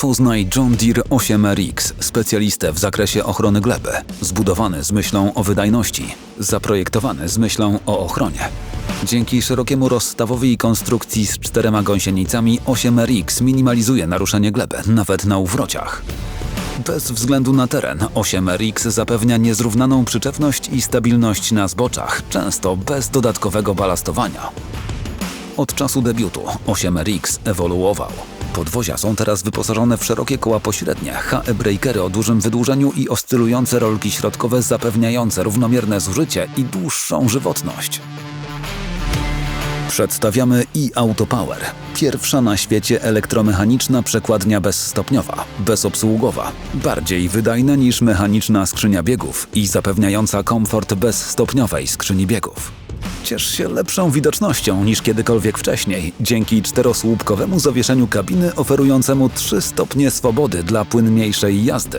Poznaj John Deere 8RX, specjalistę w zakresie ochrony gleby. Zbudowany z myślą o wydajności, zaprojektowany z myślą o ochronie. Dzięki szerokiemu rozstawowi i konstrukcji z czterema gąsienicami 8RX minimalizuje naruszenie gleby, nawet na uwrociach. Bez względu na teren, 8RX zapewnia niezrównaną przyczepność i stabilność na zboczach, często bez dodatkowego balastowania. Od czasu debiutu 8RX ewoluował. Podwozia są teraz wyposażone w szerokie koła pośrednie, HE breakery o dużym wydłużeniu i oscylujące rolki środkowe zapewniające równomierne zużycie i dłuższą żywotność. Przedstawiamy e-Autopower. Pierwsza na świecie elektromechaniczna przekładnia bezstopniowa, bezobsługowa, bardziej wydajna niż mechaniczna skrzynia biegów i zapewniająca komfort bezstopniowej skrzyni biegów. Ciesz się lepszą widocznością niż kiedykolwiek wcześniej dzięki czterosłupkowemu zawieszeniu kabiny oferującemu 3 stopnie swobody dla płynniejszej jazdy.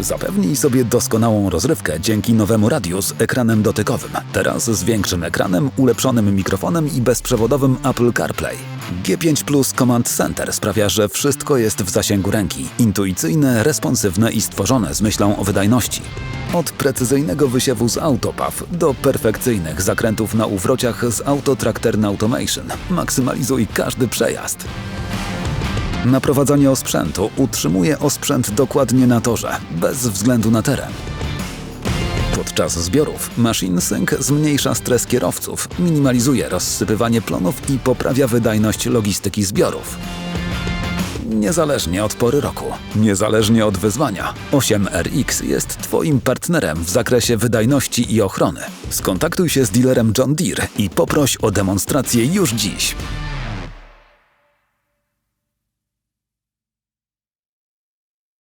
Zapewnij sobie doskonałą rozrywkę dzięki nowemu radiu z ekranem dotykowym. Teraz z większym ekranem, ulepszonym mikrofonem i bezprzewodowym Apple CarPlay. G5 Plus Command Center sprawia, że wszystko jest w zasięgu ręki. Intuicyjne, responsywne i stworzone z myślą o wydajności. Od precyzyjnego wysiewu z Autopaw do perfekcyjnych zakrętów na uwrociach z Auto Tractor Automation. Maksymalizuj każdy przejazd. Naprowadzanie osprzętu utrzymuje osprzęt dokładnie na torze, bez względu na teren. Podczas zbiorów Machine Sync zmniejsza stres kierowców, minimalizuje rozsypywanie plonów i poprawia wydajność logistyki zbiorów. Niezależnie od pory roku, niezależnie od wyzwania, 8RX jest Twoim partnerem w zakresie wydajności i ochrony. Skontaktuj się z dealerem John Deere i poproś o demonstrację już dziś.